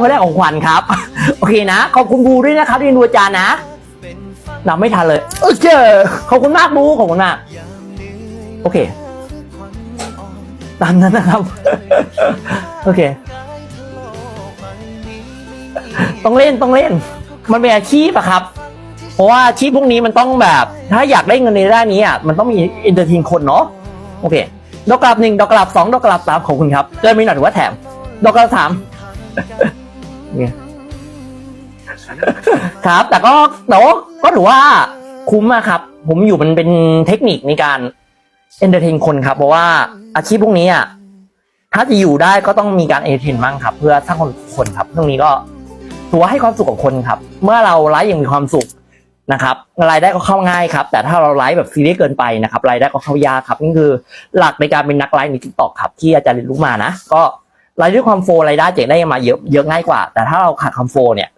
คนแรกของขวัญครับ โอเคนะ ขอบคุณบูด้วยนะครับที่ดูอาจารย์นะนำไม่ทันเลย โอเคขอบคุณมากบูขอบคุณมาก โอเค ตามนั้นนะครับ โอเค ต้องเล่นต้องเล่น มันเป็นอาชีพอะครับ เพราะว่าอาชีพพวกนี้มันต้องแบบ ถ้าอยากได้เงินในด้านนี้อะมันต้องมีเอนเตอร์เทนคนเนาะโอเค ดอกกลับหนึ่งดอกกลับสองดอกกลับสามขอบคุณครับเริ่มมีหน่อยถือว่าแถม ดอกกลับสาม เนี่ยครับ แต่ก็แต่ว่าก็ถือว่าคุ้มอะครับ ผมอยู่มันเป็นเทคนิคในการเอนเตอร์เทนคนครับ เพราะว่าอาชีพพวกนี้อะถ้าจะอยู่ได้ก็ต้องมีการเอนเตอร์เทนบ้างครับ เพื่อสร้างคนคนครับตรงนี้ก็ถือว่าให้ความสุขกับคนครับ เมื่อเราไลฟ์อย่างมีความสุขนะครับรายได้ก็เข้าง่ายครับ แต่ถ้าเราไลฟ์แบบซีเรียสเกินไปนะครับรายได้ก็เข้ายากครับนี่คือหลักในการเป็นนักไลฟ์ในทิกตอกครับ ที่อาจารย์เรียนรู้มานะ ก็ รายได้วยความโฟล์รายได้เจ๋งได้มาเยอะเยอะง่ายกว่า แต่ถ้าเราขาดความโฟล์เนี่ย